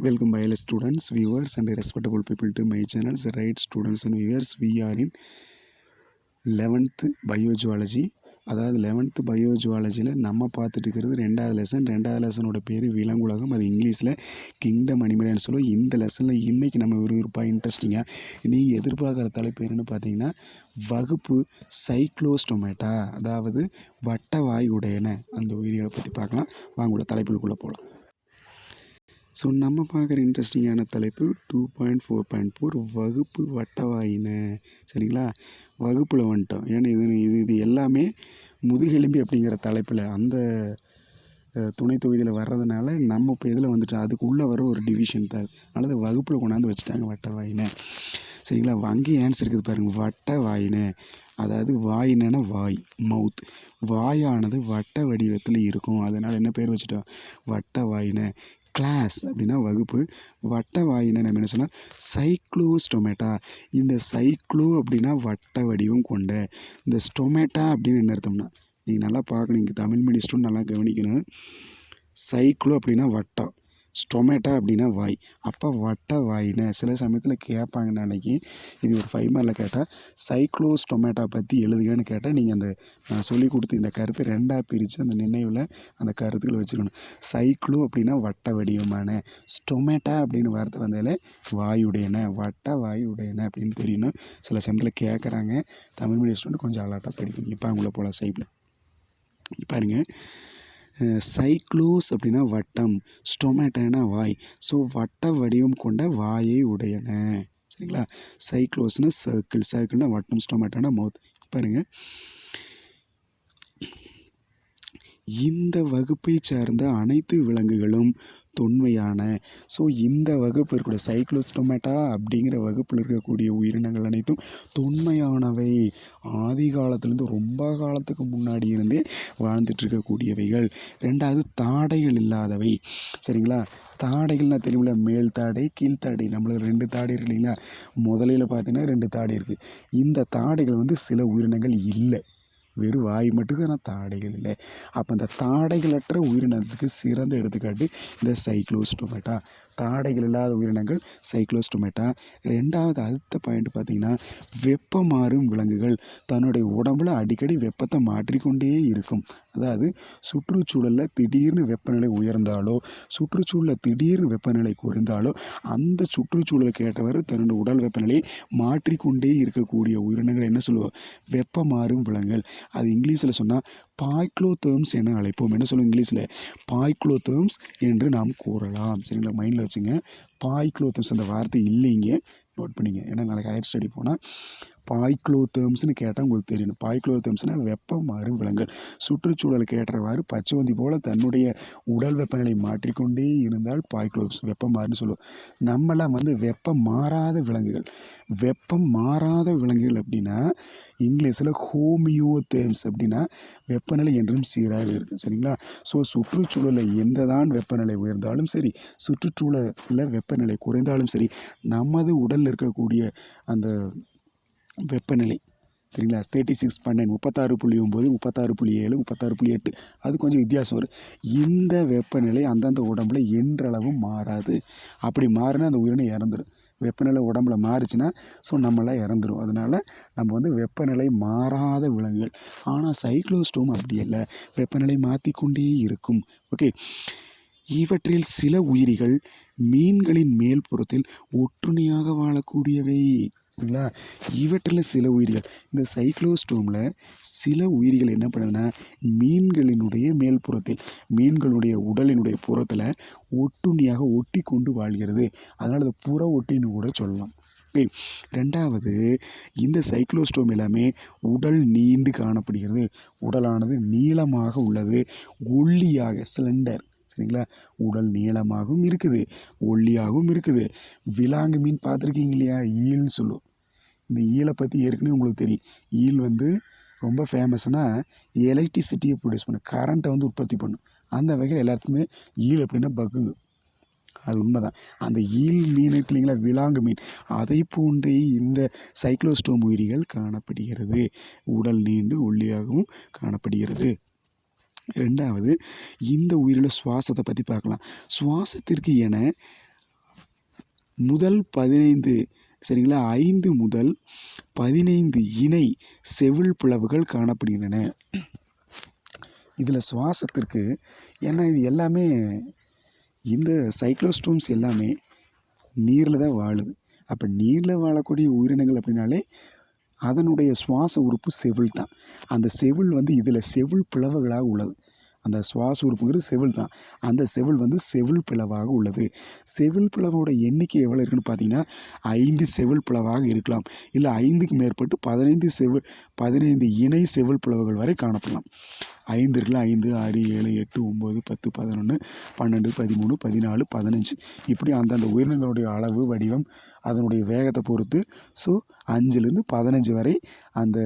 Welcome biology students, viewers and respectable people to my channel. The right students and viewers, we are in 11th bio zoology அதாவது eleventh பயோஜுவாலஜியில் நம்ம பார்த்துட்டு இருக்கிறது ரெண்டாவது lesson ரெண்டாவது லெசனோட பேர் விலங்குலகம். அது இங்கிலீஷில் கிங்டம் அனிமல்னு சொல்லுவோம் இந்த லெசனில் இன்றைக்கி நம்ம விறுவிறுப்பாக இன்ட்ரெஸ்டிங்காக நீங்கள் எதிர்பார்க்குற தலைப்பு என்னென்னு பார்த்தீங்கன்னா வகுப்பு சைக்ளோஸ்டொமேட்டா அதாவது வட்டவாய் உடையன. அந்த உயிரிகளை பற்றி பார்க்கலாம். வாங்க தலைப்புக்குள்ளே போகலாம் ஸோ நம்ம பார்க்குற இன்ட்ரெஸ்டிங்கான தலைப்பு two point four point four வகுப்பு வட்டவாயின. சரிங்களா? வகுப்பில் வந்துட்டோம். ஏன்னா இது இது இது எல்லாமே முதுகெலும்பி அப்படிங்கிற தலைப்பில் அந்த துணை தொகுதியில் வர்றதுனால நம்ம இப்போ இதில் வந்துட்டோம்? அதுக்குள்ளே வர ஒரு டிவிஷன் தான் அல்லது வகுப்பில் கொண்டாந்து வச்சுட்டாங்க வட்டவாயின. சரிங்களா? வங்கி ஆன்சர் இருக்குது பாருங்கள் வட்ட வாயின அதாவது வாயினன்னா வாய் மவுத் வாயானது வட்ட வடிவத்தில் இருக்கும். அதனால் என்ன பேர் வச்சுட்டோம்? வட்ட வாயின கிளாஸ் அப்படின்னா வகுப்பு. வட்ட வாயின நம்ம என்ன சொன்னால் சைக்ளோஸ்டொமேட்டா இந்த சைக்ளோ அப்படின்னா வட்ட வடிவம் கொண்ட. இந்த ஸ்டொமேட்டா அப்படின்னு என்ன அர்த்தம்னா நீங்கள் நல்லா பார்க்கணும் இங்கே தமிழ் மீடியம் ஸ்டூடெண்ட் நல்லா கவனிக்கணும். சைக்ளோ அப்படின்னா வட்டம். ஸ்டொமேட்டா அப்படின்னா வாய். அப்போ வட்ட வாய்னு சில சமயத்தில் கேட்பாங்க நாளைக்கு இது ஒரு ஃபைவ் மார்க்கில் கேட்டால் சைக்ளோ ஸ்டொமேட்டா பற்றி எழுதுகன்னு கேட்டால் நீங்கள் அந்த நான் சொல்லி கொடுத்த இந்த கருத்து ரெண்டாக பிரித்து அந்த நினைவில் அந்த கருத்துக்களை வச்சுக்கணும். சைக்ளோ அப்படின்னா வட்ட வடிவமான ஸ்டொமேட்டா அப்படின்னு வார்த்தை வந்தாலே வாயுடையன வட்ட வாயுடையன அப்படின்னு தெரியணும் சில சமயத்தில் கேட்குறாங்க தமிழ் மீடியம் ஸ்டூடெண்ட் கொஞ்சம் அலாட்டாக படிக்கணும். இப்போ அவங்கள போகலாம் சைடில் பாருங்கள் சைக்ளோஸ் அப்படின்னா வட்டம் ஸ்டொமேட்டானா வாய். ஸோ வட்ட வடிவம் கொண்ட வாயை உடையன. சரிங்களா? சைக்ளோஸ்னால் சர்க்கிள் சர்க்கிள்னா வட்டம் ஸ்டொமேட்டானா மவுத் பாருங்கள் இந்த வகுப்பை சார்ந்த அனைத்து விலங்குகளும் தொன்மையான. ஸோ இந்த வகுப்பு இருக்கக்கூடிய சைக்ளோஸ்டொமேட்டா அப்படிங்கிற வகுப்பில் இருக்கக்கூடிய உயிரினங்கள் அனைத்தும் தொன்மையானவை. ஆதி காலத்துலேருந்து ரொம்ப காலத்துக்கு முன்னாடி இருந்தே வாழ்ந்துட்டு இருக்கக்கூடியவைகள் ரெண்டாவது தாடைகள் இல்லாதவை. சரிங்களா? தாடைகள்னா தெரியுமில்ல? மேல் தாடை கீழ்த்தாடை நம்மளுக்கு ரெண்டு தாடை இருக்கு இல்லைங்களா? முதலையில் பார்த்தீங்கன்னா ரெண்டு தாடை இருக்குது இந்த தாடைகள் வந்து சில உயிரினங்கள் இல்லை. வெறும் வாய் மட்டும்தான் ஆனால் தாடைகள் இல்லை. அப்போ இந்த தாடைகளற்ற உயிரினத்துக்கு சிறந்த எடுத்துக்காட்டு இந்த சைக்ளோஸ்டோமேட்டா. தாடைகள் இல்லாத உயிரினங்கள் சைக்ளோஸ்டோமேட்டா ரெண்டாவது அடுத்த பாயிண்ட் பார்த்தீங்கன்னா வெப்பம் மாறும் விலங்குகள். தன்னுடைய உடம்புல அடிக்கடி வெப்பத்தை மாற்றிக்கொண்டே இருக்கும். அதாவது சுற்றுச்சூழலில் திடீர்னு வெப்பநிலை உயர்ந்தாலோ சுற்றுச்சூழலில் திடீர்னு வெப்பநிலை குறைந்தாலோ அந்த சுற்றுச்சூழலுக்கு ஏற்றவாறு தன்னுடைய உடல் வெப்பநிலையை மாற்றிக்கொண்டே இருக்கக்கூடிய உயிரினங்கள் என்ன சொல்லுவோம் வெப்பம் மாறும் விலங்குகள். அது இங்கிலீஷில் சொன்னால் பாய்க்ளோதேர்ம்ஸ் என அழைப்போம். என்ன சொல்லுவோம் இங்கிலீஷில்? பாய்க்ளோதேர்ம்ஸ் என்று நாம் கூறலாம். சரிங்களா? மைண்டில் வச்சுங்க. பாய்க்ளோதேர்ம்ஸ் அந்த வார்த்தை இல்லைங்க. நோட் பண்ணிங்க. ஏன்னா நாளைக்கு ஹையர் ஸ்டடி போனால் பாய்க்ளோதேர்ம்ஸ்னு கேட்டால் உங்களுக்கு தெரியணும் பாய்க்ளோதேர்ம்ஸ்னால் வெப்பம் மாறும் விலங்குகள் சுற்றுச்சூழலுக்கு ஏற்றவாறு பச்சைவந்தி போல் தன்னுடைய உடல் வெப்பநிலை மாற்றிக்கொண்டே இருந்தால் பாய்க்ளோஸ் வெப்பம் மாறுன்னு சொல்லுவோம். நம்மளாம் வந்து வெப்பம் மாறாத விலங்குகள். வெப்பம் மாறாத விலங்குகள் அப்படின்னா இங்கிலீஷில் ஹோமியோதேர்ம்ஸ் அப்படின்னா வெப்பநிலை என்றும் சீராக இருக்கும் சரிங்களா? ஸோ சுற்றுச்சூழலில் எந்த தான் வெப்பநிலை உயர்ந்தாலும் சரி சுற்றுச்சூழலில் வெப்பநிலை குறைந்தாலும் சரி நமது உடலில் இருக்கக்கூடிய அந்த வெப்பநிலை சரிங்களா? தேர்ட்டி சிக்ஸ் பன்னெண்டு முப்பத்தாறு புள்ளி ஒம்பது முப்பத்தாறு புள்ளி ஏழு முப்பத்தாறு புள்ளி எட்டு. அது கொஞ்சம் வித்தியாசம் வரும். இந்த வெப்பநிலை அந்தந்த உடம்புல என்றளவும் மாறாது. அப்படி மாறினா அந்த உயிரினை இறந்துடும் வெப்பநிலை உடம்புல மாறுச்சுன்னா ஸோ நம்மளாம் இறந்துடும் அதனால் நம்ம வந்து வெப்பநிலை மாறாத விலங்குகள். ஆனால் சைக்ளோஸ்டோம் அப்படி இல்லை. வெப்பநிலை மாற்றிக்கொண்டே இருக்கும். ஓகே இவற்றில் சில உயிரிகள் மீன்களின் மேல் புறத்தில் ஒற்றுமையாக வாழக்கூடியவை. ஓகேங்களா இவற்றில் சில உயிரிகள் இந்த சைக்ளோஸ்டோமில் சில உயிரிகள் என்ன பண்ணுதுன்னா மீன்களினுடைய மேல்புறத்தில் மீன்களுடைய உடலினுடைய புறத்தில் ஒட்டுண்ணியாக ஒட்டி கொண்டு வாழ்கிறது. அதனால் அது புற ஒட்டின்னு கூட சொல்லலாம். ஓகே ரெண்டாவது இந்த சைக்ளோஸ்டோம் எல்லாமே உடல் நீண்டு காணப்படுகிறது. உடலானது நீளமாக உள்ளது ஒல்லியாக சிலிண்டர் சரிங்களா? உடல் நீளமாகவும் இருக்குது. ஒல்லியாகவும் இருக்குது. விலாங்கு மீன் பார்த்துருக்கீங்க இல்லையா? ஈல்னு சொல்லும். இந்த ஈலை பற்றி ஏற்கனவே உங்களுக்கு தெரியும். ஈல் வந்து ரொம்ப ஃபேமஸ்னால் எலக்ட்ரிசிட்டியை ப்ரொடியூஸ் பண்ணும். கரண்ட்டை வந்து உற்பத்தி பண்ணும். அந்த வகையில் எல்லாத்துக்குமே ஈல் அப்படின்னா பக்குங்க. அது உண்மைதான். அந்த ஈல் மீன் இருக்கு இல்லைங்களா? விலாங்கு மீன். அதை போன்றே இந்த சைக்ளோஸ்டோம் உயிரிகள் காணப்படுகிறது. உடல் நீண்டு ஒல்லியாகவும் காணப்படுகிறது. ரெண்டாவது இந்த உயிரில் சுவாசத்தை பற்றி பார்க்கலாம். சுவாசத்திற்கு என முதல் பதினைந்து சரிங்களா? ஐந்து முதல் பதினைந்து இணை செவில் பிளவுகள் காணப்படுகின்றன. இதில் சுவாசத்திற்கு ஏன்னா இது எல்லாமே இந்த சைக்ளோஸ்டோம்ஸ் எல்லாமே நீரில் தான் வாழுது. அப்போ நீரில் வாழக்கூடிய உயிரினங்கள் அப்படின்னாலே அதனுடைய சுவாச உறுப்பு செவில் தான். அந்த செவில் வந்து இதில் செவில் பிளவுகளாக உள்ளது. அந்த சுவாச உறுப்புங்கிறது செவில் தான். அந்த செவில் வந்து செவில் பிளவாக உள்ளது. செவில் பிளவோட எண்ணிக்கை எவ்வளோ இருக்குன்னு பார்த்தீங்கன்னா ஐந்து செவில் பிளவாக இருக்கலாம். இல்லை ஐந்துக்கு மேற்பட்டு பதினைந்து செவில் பதினைந்து இணை செவில் பிளவுகள் வரை காணப்படலாம். ஐந்து இருக்குல்ல ஐந்து ஆறு ஏழு எட்டு ஒம்பது பத்து பதினொன்று பன்னெண்டு பதிமூணு பதினாலு பதினஞ்சு. இப்படி அந்தந்த உயிரினங்களுடைய அளவு வடிவம் அதனுடைய வேகத்தை பொறுத்து. ஸோ அஞ்சுலேருந்து பதினஞ்சு வரை அந்த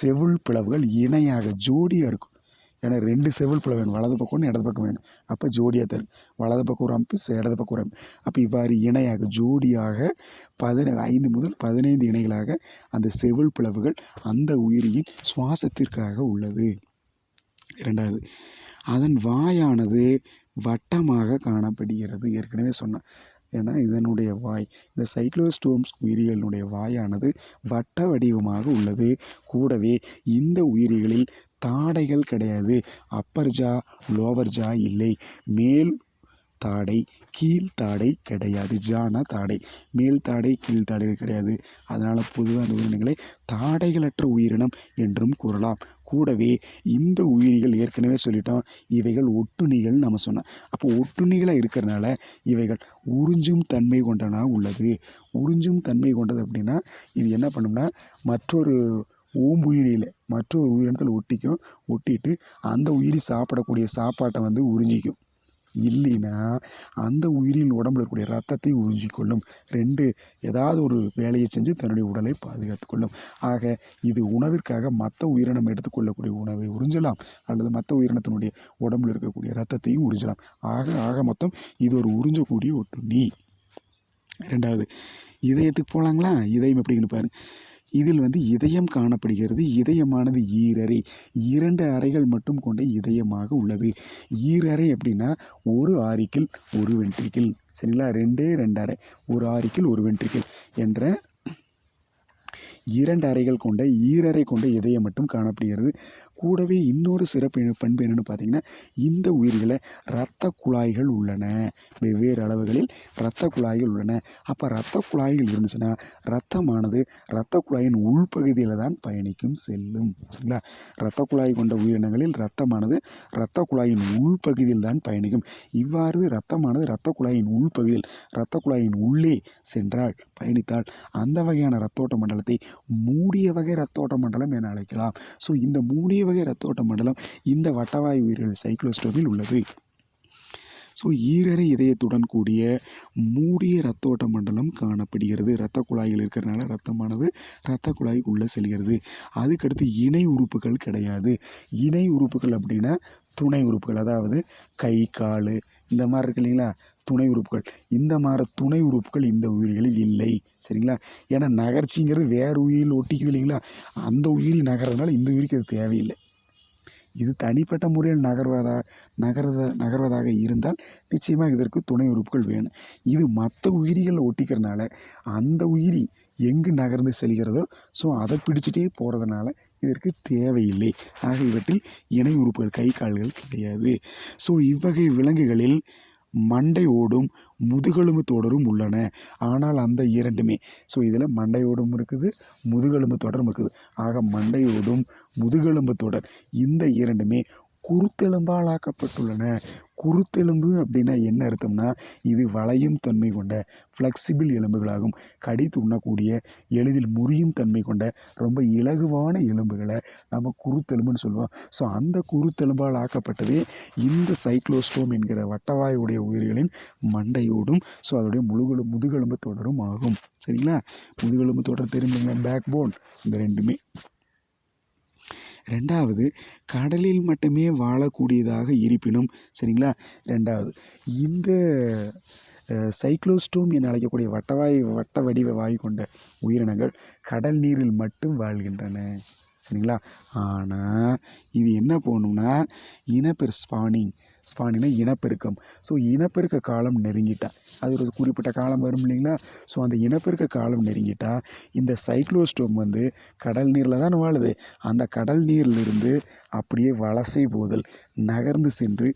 செவுள் பிளவுகள் இணையாக ஜோடியாக இருக்கும். ஏன்னா ரெண்டு செவுள் பிளவு வேணும். வலது பக்கம் இடது பக்கம் வேணும். அப்போ ஜோடியாக தரும். வலது பக்கம் ஒரு அமைப்பு இடது பக்கம் ஒரு அமைப்பு அப்போ இவ்வாறு இணையாக ஜோடியாக பதின ஐந்து முதல் பதினைந்து இணைகளாக அந்த செவுள் பிளவுகள் அந்த உயிரியின் சுவாசத்திற்காக உள்ளது. இரண்டாவது. அதன் வாயானது வட்டமாக காணப்படுகிறது. ஏற்கனவே சொன்னேன் ஏன்னா இதனுடைய வாய் இந்த சைக்ளோஸ்டோம்ஸ் உயிரிகளினுடைய வாயானது வட்ட வடிவமாக உள்ளது. கூடவே இந்த உயிரிகளில் தாடைகள் கிடையாது. அப்பர் ஜா லோவர் ஜா இல்லை. மேல் தாடை கீழ்த்தாடை கிடையாது. ஜானா தாடை. மேல் தாடை கீழ்த்தாடைகள் கிடையாது. அதனால் பொதுவாக அந்த உயிரினங்களை தாடைகளற்ற உயிரினம் என்றும் கூறலாம். கூடவே இந்த உயிரிகள் ஏற்கனவே சொல்லிட்டோம் இவைகள் ஒட்டுணிகள்னு நம்ம சொன்னோம். அப்போ ஒட்டுண்ணிகளாக இருக்கிறனால இவைகள் உறிஞ்சும் தன்மை கொண்டனா உள்ளது. உறிஞ்சும் தன்மை கொண்டது அப்படின்னா இது என்ன பண்ணும்னா மற்றொரு ஓம்புயிரியில் மற்றொரு உயிரினத்தில் ஒட்டிக்கும் ஒட்டிட்டு அந்த உயிரி சாப்பிடக்கூடிய சாப்பாட்டை வந்து உறிஞ்சிக்கும். இல்லைன்னா அந்த உயிரின் உடம்புல இருக்கக்கூடிய ரத்தத்தை உறிஞ்சிக்கொள்ளும். ரெண்டு ஏதாவது ஒரு வேலையை செஞ்சு தன்னுடைய உடலை பாதுகாத்துக்கொள்ளும் ஆக இது உணவிற்காக மற்ற உயிரினம் எடுத்துக்கொள்ளக்கூடிய உணவை உறிஞ்சலாம். அல்லது மற்ற உயிரினத்தினுடைய உடம்புல இருக்கக்கூடிய ரத்தத்தையும் உறிஞ்சலாம். ஆக ஆக மொத்தம் இது ஒரு உறிஞ்சக்கூடிய ஒட்டுண்ணி. ரெண்டாவது இதயத்துக்கு போகலாங்களா இதயம் எப்படின்னு பாருங்கள் இதில் வந்து இதயம் காணப்படுகிறது. இதயமானது ஈரறை இரண்டு அறைகள் மட்டும் கொண்ட இதயமாக உள்ளது. ஈரறை அப்படின்னா ஒரு ஆரிக்கில் ஒரு வென்ட்ரிக்கில். சரிங்களா? ரெண்டே ரெண்டு அறை ஒரு ஆரிக்கில் ஒரு வென்ட்ரிக்கில் என்ற இரண்டு அறைகள் கொண்ட ஈரறை கொண்ட இதயம் மட்டும் காணப்படுகிறது. கூடவே இன்னொரு சிறப்பு பண்பு என்னென்னு பார்த்தீங்கன்னா இந்த உயிர்களை இரத்த குழாய்கள் உள்ளன. வெவ்வேறு அளவுகளில் இரத்த குழாய்கள் உள்ளன. அப்போ இரத்த குழாய்கள் இருந்துச்சுன்னா இரத்தமானது இரத்த குழாயின் உள்பகுதியில் தான் பயணிக்கும் செல்லும். சரிங்களா? இரத்த குழாய் கொண்ட உயிரினங்களில் இரத்தமானது இரத்த குழாயின் உள்பகுதியில் தான் பயணிக்கும். இவ்வாறு இரத்தமானது இரத்த குழாயின் உள்பகுதியில் இரத்த குழாயின் உள்ளே சென்றால் பயணித்தால் அந்த வகையான இரத்தோட்ட மண்டலத்தை மூடிய வகை இரத்தோட்ட மண்டலம் என அழைக்கலாம். ஸோ இந்த மூடிய வகை இரத்தோட்ட மண்டலம் இந்த வட்டவாய் உயிர்கள் சைக்ளோஸ்டோமில் உள்ளது. ஸோ ஈரறை இதயத்துடன் கூடிய மூடிய ரத்தோட்ட மண்டலம் காணப்படுகிறது. இரத்த குழாய்கள் இருக்கிறனால ரத்தமானது இரத்த குழாய் உள்ளே செல்கிறது. அதுக்கடுத்து இணை உறுப்புகள் கிடையாது. இணை உறுப்புகள் அப்படின்னா துணை உறுப்புகள். அதாவது கை கால் இந்த மாதிரி இருக்கு இல்லைங்களா? துணை உறுப்புகள். இந்த மாதிரி துணை உறுப்புகள் இந்த உயிர்களில் இல்லை. சரிங்களா? ஏன்னா நகர்ச்சிங்கிறது வேறு உயிரில் ஒட்டிக்குது இல்லைங்களா? அந்த உயிரி நகர்றதுனால இந்த உயிருக்கு அது தேவையில்லை. இது தனிப்பட்ட முறையில் நகர்வதா நகர்த நகர்வதாக இருந்தால் நிச்சயமாக இதற்கு துணை உறுப்புகள் வேணும். இது மற்ற உயிரிகளில் ஒட்டிக்கிறனால அந்த உயிரி எங்கு நகர்ந்து செல்கிறதோ ஸோ அதை பிடிச்சிட்டே போகிறதுனால இதற்கு தேவையில்லை. ஆக இவற்றில் இணை உறுப்புகள் கை கால்கள் கிடையாது. ஸோ இவ்வகை விலங்குகளில் மண்டையோடும் முதுகெலும்பு தொடரும் உள்ளன. ஆனால் அந்த இரண்டுமே. ஸோ இதில் மண்டையோடும் இருக்குது முதுகெலும்பு தொடரும் இருக்குது. ஆக மண்டையோடும் முதுகெலும்பு தொடர். இந்த இரண்டுமே குருத்தெலும்பால் ஆக்கப்பட்டுள்ளன குருத்தெலும்பு அப்படின்னா என்ன அர்த்தம்னா இது வளையும் தன்மை கொண்ட ஃப்ளெக்சிபிள் எலும்புகளாகும். கடித்து உண்ணக்கூடிய எளிதில் முறியும் தன்மை கொண்ட ரொம்ப இலகுவான எலும்புகளை நம்ம குருத்தெலும்புன்னு சொல்லுவோம். ஸோ அந்த குருத்தெலும்பால் ஆக்கப்பட்டதே இந்த சைக்ளோஸ்டோம் என்கிற வட்டவாயுடைய உயிர்களின் மண்டையோடும் ஸோ அதோடைய முழுகெலு முதுகெலும்பு தொடரும் ஆகும். சரிங்களா? முதுகெலும்பு தொடர் தெரிஞ்சுங்க பேக் போன் இந்த ரெண்டுமே. ரெண்டாவது கடலில் மட்டுமே வாழக்கூடியதாக இருப்பினும் சரிங்களா? ரெண்டாவது இந்த சைக்ளோஸ்டோம் என அழைக்கக்கூடிய வட்டவாய் வட்ட வடிவ வாயு கொண்ட உயிரினங்கள் கடல் நீரில் மட்டும் வாழ்கின்றன சரிங்களா? ஆனால் இது என்ன போகணும்னா இனப்பெர் ஸ்பானிங் ஸ்பானினா இனப்பெருக்கம். ஸோ இனப்பெருக்க காலம் நெருங்கிட்டா. அது ஒரு குறிப்பிட்ட காலம் வரும் இல்லைங்களா? ஸோ அந்த இனப்பெருக்க காலம் நெருங்கிட்டா இந்த சைக்ளோஸ்டோம் வந்து கடல் நீரில் தான் வாழுது. அந்த கடல் நீரிலிருந்து அப்படியே வலசை போதல் நகர்ந்து சென்று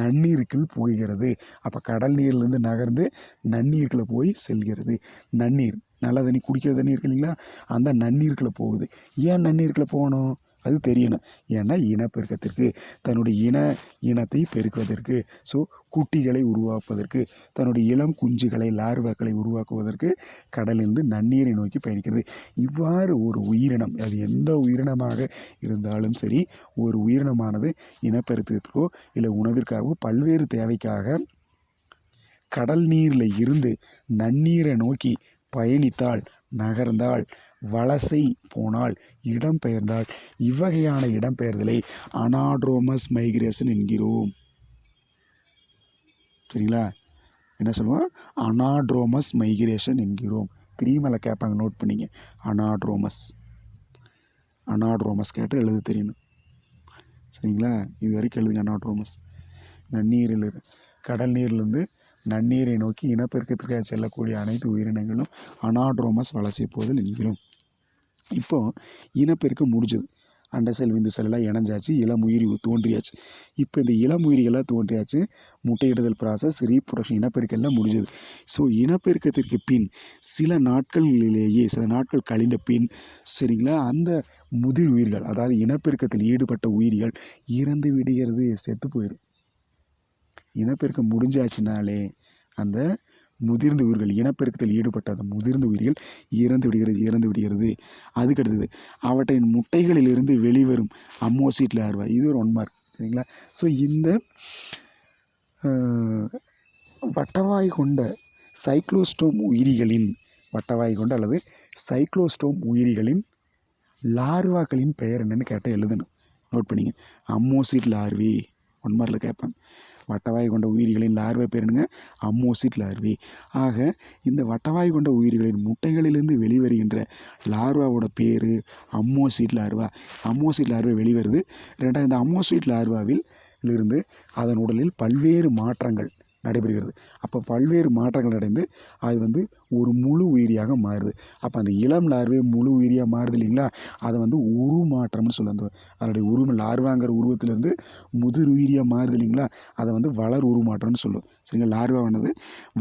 நன்னீருக்குள் போகிறது அப்போ கடல் நீர்லேருந்து நகர்ந்து நன்னீருக்குள்ளே போய் செல்கிறது. நன்னீர் நல்ல தண்ணி குடிக்கிற தண்ணி இருக்கு இல்லைங்களா? அந்த நன்னீருக்குள்ளே போகுது. ஏன் நன்னீருக்குள்ளே போகணும்? அது தெரியணும். ஏன்னா இனப்பெருக்கத்திற்கு தன்னுடைய இன இனத்தை பெருக்குவதற்கு ஸோ குட்டிகளை உருவாக்குவதற்கு தன்னுடைய இளம் குஞ்சுகளை லார்வாக்களை உருவாக்குவதற்கு கடலிலிருந்து நன்னீரை நோக்கி பயணிக்கிறது. இவ்வாறு ஒரு உயிரினம் அது எந்த உயிரினமாக இருந்தாலும் சரி ஒரு உயிரினமானது இனப்பெருக்கத்திற்கோ இல்லை உணவிற்காகவோ பல்வேறு தேவைக்காக கடல் நீரில் இருந்து நன்னீரை நோக்கி பயணித்தால் நகர்ந்தால் வலசை போனால் இடம்பெயர்ந்தால் இவ்வகையான இடம்பெயர்தலை அனாட்ரோமஸ் மைக்ரேஷன் என்கிறோம். சரிங்களா? என்ன சொல்லுவோம்? அனாட்ரோமஸ் மைக்ரேஷன் என்கிறோம். கிரீமலை கேட்பாங்க நோட் பண்ணிங்க. அனாட்ரோமஸ். அனாட்ரோமஸ் கேட்டு எழுத தெரியணும். சரிங்களா? இது வரைக்கும் எழுதுங்க அனாட்ரோமஸ். நன்னீரில் கடல் நீர்லேருந்து நன்னீரை நோக்கி இனப்பெருக்கத்திற்காக செல்லக்கூடிய அனைத்து உயிரினங்களும் அனாட்ரோமஸ் வளர்ச்சி போதல் என்கிறோம். இப்போது இனப்பெருக்கம் முடிஞ்சது. அண்ட செல் விந்து செல்லாம் இணைஞ்சாச்சு இளம் உயிரி தோன்றியாச்சு. இப்போ இந்த இளம் உயிரிகளாக தோன்றியாச்சு. முட்டையிடுதல் ப்ராசஸ் ரீப்ரொடக்ஷன் இனப்பெருக்கெல்லாம் முடிஞ்சது. ஸோ இனப்பெருக்கத்திற்கு பின் சில நாட்களிலேயே சில நாட்கள் கழிந்த பின் சரிங்களா? அந்த முதிர் உயிர்கள் அதாவது இனப்பெருக்கத்தில் ஈடுபட்ட உயிரிகள் இறந்து விடுகிறது செத்து போயிடும் இனப்பெருக்கம் முடிஞ்சாச்சுனாலே அந்த முதிர்ந்த உயிர்கள் இனப்பெருக்கத்தில் ஈடுபட்ட அந்த முதிர்ந்த உயிர்கள் இறந்து விடுகிறது இறந்து விடுகிறது. அதுக்கடுத்தது அவற்றின் முட்டைகளிலிருந்து வெளிவரும் அம்மோசிட் ஆர்வா இது ஒரு ஒன் மார்க் சரிங்களா? ஸோ இந்த வட்டவாய் கொண்ட சைக்ளோஸ்டோம் உயிரிகளின் வட்டவாய் கொண்ட அல்லது சைக்ளோஸ்டோம் உயிரிகளின் லார்வாக்களின் பெயர் என்னென்னு கேட்டால் எழுதணும். நோட் பண்ணிங்க. அம்மோசிட் லார்வி ஒன் மார்க்கில் வட்டவாய் கொண்ட உயிரிகளின் லார்வை பேர் என்னங்க? அம்மோசிட் லார்வி ஆக இந்த வட்டவாய் கொண்ட உயிரிகளின் முட்டைகளிலிருந்து வெளிவருகின்ற லார்வாவோட பேர் அம்மோசிட் லார்வா அம்மோசிட் லார்வை வெளிவருது. ரெண்டாவது இந்த அம்மோசிட் லார்வாவில் இருந்து அதன் உடலில் பல்வேறு மாற்றங்கள் நடைபெறுகிறது. அப்போ பல்வேறு மாற்றங்கள் அடைந்து அது வந்து ஒரு முழு உயிரியாக மாறுது. அப்போ அந்த இளம் லார்வே முழு உயிரியாக மாறுது இல்லைங்களா? அதை வந்து உருமாற்றம்னு சொல்ல அந்த அதனுடைய உருவம் லார்வாங்கிற உருவத்திலேருந்து முதிர் உயிரியாக மாறுது இல்லைங்களா? அதை வந்து வளர் உருமாற்றம்னு சொல்லுவோம் சரிங்களா? லார்வானது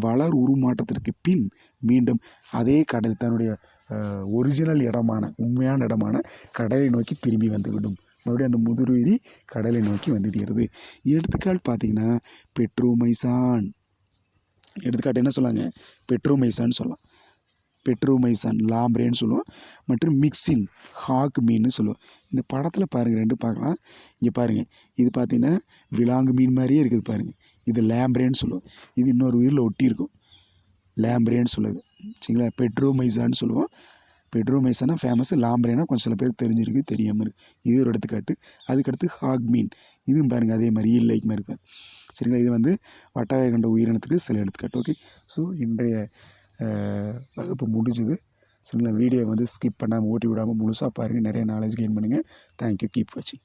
வளர் உருமாற்றத்திற்கு பின் மீண்டும் அதே கடல் தன்னுடைய ஒரிஜினல் இடமான உண்மையான இடமான கடலை நோக்கி திரும்பி வந்துவிடும் மறுபடியும் அந்த முதுருயிரி கடலை நோக்கி வந்துவிடுகிறது. எடுத்துக்காட்டு பார்த்தீங்கன்னா பெட்ரோமைசான். எடுத்துக்காட்டு என்ன சொல்லாங்க? பெட்ரோமைசான் சொல்லலாம். பெட்ரோமைசான் லாம்ரேன்னு சொல்லுவோம். மற்றும் மிக்சின் ஹாக் மீன்னு சொல்லுவோம். இந்த படத்தில் பாருங்கள் ரெண்டு பார்க்கலாம். இங்கே பாருங்கள் இது பார்த்தீங்கன்னா விலாங்கு மீன் மாதிரியே இருக்குது பாருங்கள் இது லேம்ப்ரேன்னு சொல்லுவோம். இது இன்னொரு உயிரில் ஒட்டி இருக்கும் லேம்ப்ரேன்னு சொல்லுது. சரிங்களா? பெட்ரோமைசான்னு சொல்லுவோம். பெட்ரோமைசானா ஃபேமஸ் லாம்ப்ரேனா கொஞ்சம் சில பேர் தெரிஞ்சிருக்கு தெரியாமல் இருக்குது இது ஒரு எடுத்துக்காட்டு. அதுக்கடுத்து ஹாக் மீன் இதுவும் பாருங்கள் அதே மாதிரி ஈல் மாதிரி இருக்கும் சரிங்களா? இது வந்து வட்டவாய் கண்ட உயிரினத்துக்கு சில எடுத்துக்காட்டு. ஓகே ஸோ இன்றைய வகுப்பு முடிஞ்சுது. சரிங்களா? வீடியோ வந்து ஸ்கிப் பண்ணாமல் ஓட்டி விடாமல் முழுசாக பாருங்கள் நிறைய நாலேஜ் கெயின் பண்ணுங்கள் தேங்க்யூ கீப் வாட்சிங்